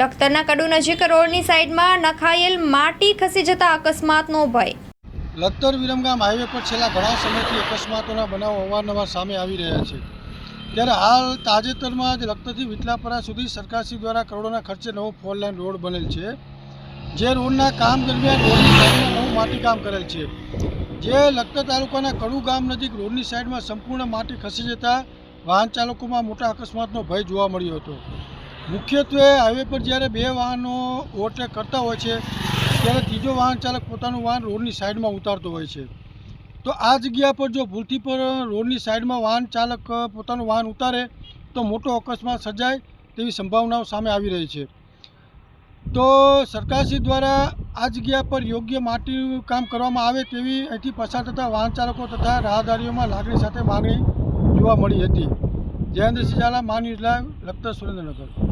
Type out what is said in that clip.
લખતરના કડુ નજીક રોડની સાઈડમાં નખાયેલ માટી ખસી જતા અકસ્માતનો ભય. લખતર વિરમગામ હાઈવે પર છેલ્લા ઘણા સમયથી અકસ્માતોના બનાવો અવારનવાર સામે આવી રહ્યા છે. ત્યારે હાલ તાજેતરમાં જ લખતરથી વિટલાપરા સુધી સરકારશ્રી દ્વારા કરોડોના ખર્ચે નવો ફોર લાઇન રોડ બનેલ છે. જે રોડના કામ દરમિયાન રોડની સાઈડમાં નવું માટીકામ કરેલ છે. જે લખતર તાલુકાના કડુ ગામ નજીક રોડની સાઈડમાં સંપૂર્ણ માટી ખસી જતા વાહન ચાલકોમાં મોટા અકસ્માતનો ભય જોવા મળ્યો હતો. મુખ્યત્વે હાઈવે પર જ્યારે બે વાહનો ઓવરટેક કરતા હોય છે, ત્યારે ત્રીજો વાહન ચાલક પોતાનું વાહન રોડની સાઈડમાં ઉતારતો હોય છે. તો આ જગ્યા પર જો ભૂલથી પર રોડની સાઈડમાં વાહન ચાલક પોતાનું વાહન ઉતારે, તો મોટો અકસ્માત સર્જાય તેવી સંભાવનાઓ સામે આવી રહી છે. તો સરકારશ્રી દ્વારા આ જગ્યા પર યોગ્ય માટીનું કામ કરવામાં આવે તેવી અહીંથી પસાર થતા વાહન ચાલકો તથા રાહદારીઓમાં લાગણી સાથે માગણી જોવા મળી હતી. Jayendrasinh Jhala Maan news live Lakhtar Surendranagar.